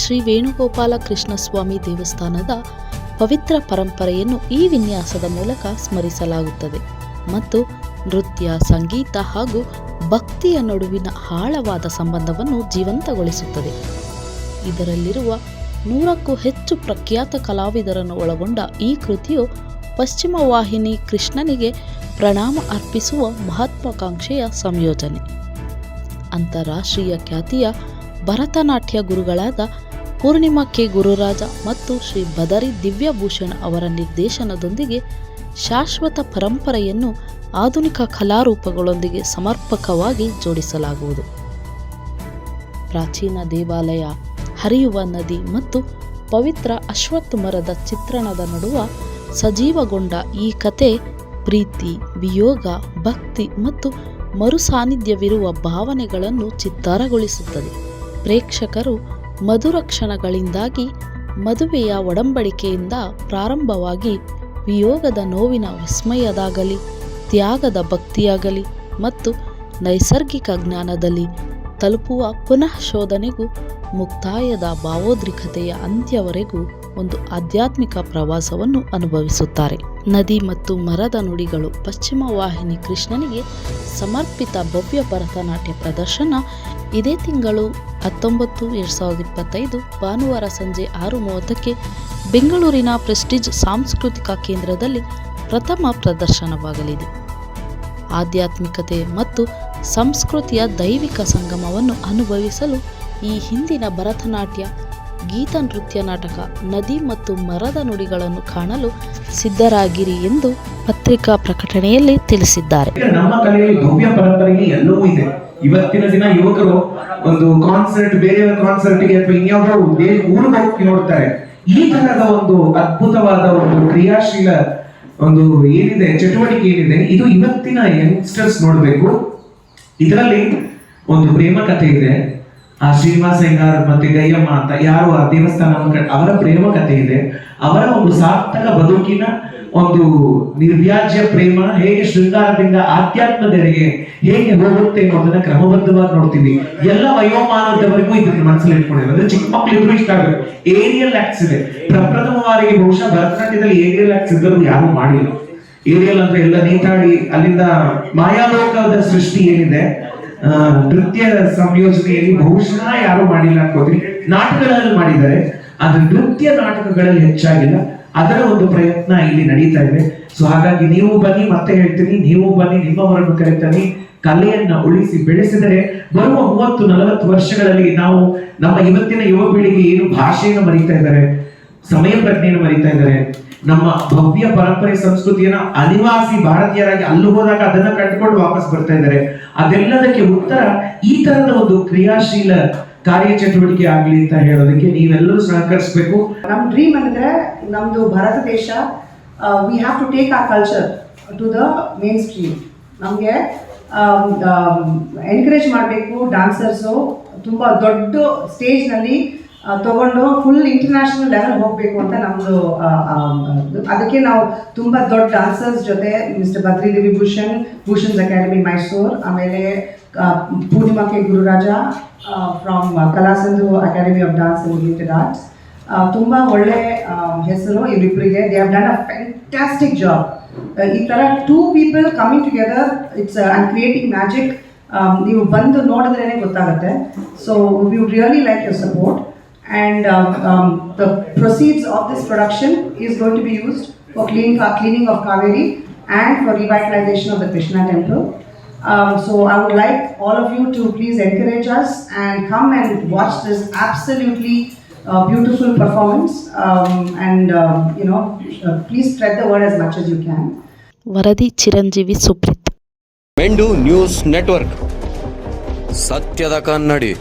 ಶ್ರೀ ವೇಣುಗೋಪಾಲ ಕೃಷ್ಣ ಸ್ವಾಮಿ ದೇವಸ್ಥಾನದ ಪವಿತ್ರ ಪರಂಪರೆಯನ್ನು ಈ ವಿನ್ಯಾಸದ ಮೂಲಕ ಸ್ಮರಿಸಲಾಗುತ್ತದೆ ಮತ್ತು ನೃತ್ಯ, ಸಂಗೀತ ಹಾಗೂ ಭಕ್ತಿಯ ನಡುವಿನ ಆಳವಾದ ಸಂಬಂಧವನ್ನು ಜೀವಂತಗೊಳಿಸುತ್ತದೆ. ಇದರಲ್ಲಿರುವ ನೂರಕ್ಕೂ ಹೆಚ್ಚು ಪ್ರಖ್ಯಾತ ಕಲಾವಿದರನ್ನು ಒಳಗೊಂಡ ಈ ಕೃತಿಯು ಪಶ್ಚಿಮ ವಾಹಿನಿ ಕೃಷ್ಣನಿಗೆ ಪ್ರಣಾಮ ಅರ್ಪಿಸುವ ಮಹತ್ವಾಕಾಂಕ್ಷೆಯ ಸಂಯೋಜನೆ. ಅಂತಾರಾಷ್ಟ್ರೀಯ ಖ್ಯಾತಿಯ ಭರತನಾಟ್ಯ ಗುರುಗಳಾದ ಪೂರ್ಣಿಮಾ ಕೆ ಗುರುರಾಜ ಮತ್ತು ಶ್ರೀ ಬದರಿ ದಿವ್ಯಭೂಷಣ್ ಅವರ ನಿರ್ದೇಶನದೊಂದಿಗೆ ಶಾಶ್ವತ ಪರಂಪರೆಯನ್ನು ಆಧುನಿಕ ಕಲಾರೂಪಗಳೊಂದಿಗೆ ಸಮರ್ಪಕವಾಗಿ ಜೋಡಿಸಲಾಗುವುದು. ಪ್ರಾಚೀನ ದೇವಾಲಯ, ಹರಿಯುವ ನದಿ ಮತ್ತು ಪವಿತ್ರ ಅಶ್ವತ್ಥ ಮರದ ಚಿತ್ರಣದ ನಡುವ ಸಜೀವಗೊಂಡ ಈ ಕತೆ ಪ್ರೀತಿ, ವಿಯೋಗ, ಭಕ್ತಿ ಮತ್ತು ಮರುಸಾನ್ನಿಧ್ಯವಿರುವ ಭಾವನೆಗಳನ್ನು ಚಿತ್ತಾರಗೊಳಿಸುತ್ತದೆ. ಪ್ರೇಕ್ಷಕರು ಮಧುರ ಕ್ಷಣಗಳಿಂದಾಗಿ ಮದುವೆಯ ಒಡಂಬಡಿಕೆಯಿಂದ ಪ್ರಾರಂಭವಾಗಿ ವಿಯೋಗದ ನೋವಿನ ವಿಸ್ಮಯದಾಗಲಿ, ತ್ಯಾಗದ ಭಕ್ತಿಯಾಗಲಿ ಮತ್ತು ನೈಸರ್ಗಿಕ ಜ್ಞಾನದಲ್ಲಿ ತಲುಪುವ ಪುನಃ ಶೋಧನೆಗೂ ಮುಕ್ತಾಯದ ಭಾವೋದ್ರಿಕತೆಯ ಅಂತ್ಯವರೆಗೂ ಒಂದು ಆಧ್ಯಾತ್ಮಿಕ ಪ್ರವಾಸವನ್ನು ಅನುಭವಿಸುತ್ತಾರೆ. ನದಿ ಮತ್ತು ಮರದ ನುಡಿಗಳು ಪಶ್ಚಿಮ ವಾಹಿನಿ ಕೃಷ್ಣನಿಗೆ ಸಮರ್ಪಿತ ಭವ್ಯ ಭರತನಾಟ್ಯ ಪ್ರದರ್ಶನ ಇದೇ ತಿಂಗಳು ಹತ್ತೊಂಬತ್ತು, ಎರಡು ಸಾವಿರದ ಇಪ್ಪತ್ತೈದು ಭಾನುವಾರ ಸಂಜೆ ಆರು ಮೂವತ್ತಕ್ಕೆ ಬೆಂಗಳೂರಿನ ಪ್ರೆಸ್ಟೀಜ್ ಸಾಂಸ್ಕೃತಿಕ ಕೇಂದ್ರದಲ್ಲಿ ಪ್ರಥಮ ಪ್ರದರ್ಶನವಾಗಲಿದೆ. ಆಧ್ಯಾತ್ಮಿಕತೆ ಮತ್ತು ಸಂಸ್ಕೃತಿಯ ದೈವಿಕ ಸಂಗಮವನ್ನು ಅನುಭವಿಸಲು ಈ ಹಿಂದಿನ ಭರತನಾಟ್ಯ, ಗೀತ ನೃತ್ಯ ನಾಟಕ, ನದಿ ಮತ್ತು ಮರದ ನುಡಿಗಳನ್ನು ಕಾಣಲು ಸಿದ್ಧರಾಗಿರಿ ಎಂದು ಪತ್ರಿಕಾ ಪ್ರಕಟಣೆಯಲ್ಲಿ ತಿಳಿಸಿದ್ದಾರೆ. ನಮ್ಮ ಕಲೆಯಲ್ಲಿ ಭವ್ಯ ಪರಂಪರೆಗೆ ಎಲ್ಲವೂ ಇದೆ. ಇವತ್ತಿನ ದಿನ ಯುವಕರು ಒಂದು ಕಾನ್ಸರ್ಟ್ ಬೇರೆಯವರ ಕಾನ್ಸರ್ಟ್ಗೆ ಅಥವಾ ಇನ್ಯಾವುದೋ ಬೇರೆ ಊರಿಗೆ ಹೋಗಿ ನೋಡ್ತಾರೆ. ಈ ತರದ ಒಂದು ಅದ್ಭುತವಾದ ಒಂದು ಕ್ರಿಯಾಶೀಲ ಒಂದು ಏನಿದೆ, ಚಟುವಟಿಕೆ ಏನಿದೆ, ಇದು ಇವತ್ತಿನ ಯಂಗ್ಸ್ಟರ್ಸ್ ನೋಡಬೇಕು. ಇದರಲ್ಲಿ ಒಂದು ಪ್ರೇಮ ಕಥೆ ಇದೆ. ಆ ಶ್ರೀನಿವಾಸ ಹೆಂಗಾರ್ ಮತ್ತೆ ಗಯ್ಯಮ್ಮ ಅಂತ ಯಾರು ಆ ದೇವಸ್ಥಾನ ಅವರ ಪ್ರೇಮ ಕಥೆ ಇದೆ. ಅವರ ಒಂದು ಸಾರ್ಥಕ ಬದುಕಿನ ಒಂದು ನಿರ್ವ್ಯಾಜ್ಯ ಪ್ರೇಮ ಹೇಗೆ ಶೃಂಗಾರದಿಂದ ಆಧ್ಯಾತ್ಮದೆಡೆಗೆ ಹೇಗೆ ಹೋಗುತ್ತೆ ಅನ್ನೋದನ್ನ ಕ್ರಮಬದ್ಧವಾಗಿ ನೋಡ್ತೀವಿ. ಎಲ್ಲ ವಯೋಮಾನದವರೆಗೂ ಇದನ್ನ ಮನಸ್ಸಲ್ಲಿ ಇಟ್ಕೊಂಡಿರೋ ಅಂದ್ರೆ ಚಿಕ್ಕ ಮಕ್ಕಳು ಇಬ್ಬರು ಇಷ್ಟ ಆಗಬೇಕು. ಏರಿಯಲ್ ಆಕ್ಸ್ ಇದೆ. ಪ್ರಪ್ರಥಮ ಬಾರಿಗೆ ಬಹುಶಃ ಭರತನಾಟ್ಯದಲ್ಲಿ ಏರಿಯಲ್ ಆಕ್ಸ್ ಇದ್ದರೂ ಯಾರು ಮಾಡಿಲ್ಲ. ಏರಿಯಲ್ ಅಂದ್ರೆ ಎಲ್ಲ ನೀತಾಡಿ, ಅಲ್ಲಿಂದ ಮಾಯಾಲೋಕದ ಸೃಷ್ಟಿ ಏನಿದೆ? ನೃತ್ಯ ಸಂಯೋಜನೆಯಲ್ಲಿ ಬಹುಶಃ ಯಾರು ಮಾಡಿಲ್ಲ ಅನ್ಕೋತೀನಿ. ನಾಟಕಗಳಲ್ಲಿ ಮಾಡಿದ್ದಾರೆ. ಆದ್ರೆ ನೃತ್ಯ ನಾಟಕಗಳಲ್ಲಿ ಹೆಚ್ಚಾಗಿಲ್ಲ. ಅದರ ಒಂದು ಪ್ರಯತ್ನ ಇಲ್ಲಿ ನಡೀತಾ ಇದೆ. ಸೊ ಹಾಗಾಗಿ ನೀವು ಬನ್ನಿ, ಮತ್ತೆ ಹೇಳ್ತೀನಿ, ನೀವು ಬನ್ನಿ ನಿಮ್ಮವರನ್ನು ಕರೀತಾನೆ ಕಲೆಯನ್ನ ಉಳಿಸಿ ಬೆಳೆಸಿದರೆ ಬರುವ ಮೂವತ್ತು, ನಲವತ್ತು ವರ್ಷಗಳಲ್ಲಿ ನಾವು ನಮ್ಮ ಇವತ್ತಿನ ಯುವ ಪೀಳಿಗೆ ಏನು ಭಾಷೆಯನ್ನು ಮರಿತಾ ಇದ್ದಾರೆ, ಸಮಯ ಪ್ರಜ್ಞೆಯನ್ನು ಮರೀತಾ ಇದ್ದಾರೆ, ನಮ್ಮ ಭವ್ಯ ಪರಂಪರೆ ಸಂಸ್ಕೃತಿಯನ್ನ ಅನಿವಾಸಿ ಭಾರತೀಯರಾಗಿ ಅಲ್ಲಿ ಹೋದಾಗ ಅದನ್ನ ಕಂಡುಕೊಂಡು ವಾಪಸ್ ಬರ್ತಾ ಇದ್ದಾರೆ. ಅದೆಲ್ಲದಕ್ಕೆ ಉತ್ತರ ಈ ತರದ ಒಂದು ಕ್ರಿಯಾಶೀಲ ಕಾರ್ಯಚಟುವಟಿಕೆ ಆಗಲಿ ಅಂತ ಹೇಳೋದಕ್ಕೆ ನೀವೆಲ್ಲರೂ ಸಹಕರಿಸಬೇಕು. ನಮ್ಮ ಡ್ರೀಮ್ ಅಂದ್ರೆ ನಮ್ಮದು ಭಾರತ ದೇಶ ವಿ ಹ್ಯಾವ್ ಟು ಟೇಕ್ ಆ culture to the mainstream ನಮಗೆ ಎನ್ಕರೇಜ್ ಮಾಡಬೇಕು ಡಾನ್ಸರ್ಸು ತುಂಬ ದೊಡ್ಡ ಸ್ಟೇಜ್ನಲ್ಲಿ ತಗೊಂಡು ಫುಲ್ ಇಂಟರ್ನ್ಯಾಷನಲ್ ಲೆವೆಲ್ ಹೋಗಬೇಕು ಅಂತ ನಮ್ಮದು ಅದಕ್ಕೆ ನಾವು ತುಂಬ ದೊಡ್ಡ ಡಾನ್ಸರ್ಸ್ ಜೊತೆ ಮಿಸ್ಟರ್ ದೇವಿ ಭೂಷಣ್ ಭೂಷಣ್ಸ್ ಅಕಾಡೆಮಿ ಮೈಸೂರು ಆಮೇಲೆ ಆ, Purnima K Gururaja from Kalasandu academy of dance and related arts ತುಂಬ ಒಳ್ಳೆ ಆ, ಹೆಸರು ಇವರಿಬ್ಬರಿಗೆ they have done a fantastic job ಈ ಥರ two people coming together it's and creating magic ನೀವು ಬಂದು ನೋಡಿದ್ರೇ ಗೊತ್ತಾಗುತ್ತೆ so we really like your support and um, um, the proceeds of this production is going to be used for cleaning, cleaning of Kaveri and for revitalization of the Krishna temple. Um, so I would like all of you to please encourage us and come and watch this absolutely uh, beautiful performance. Um, and uh, you know, uh, please spread the word as much as you can. వరది Chiranjeevi Supreeth మెండు news network సత్యద కన్నడి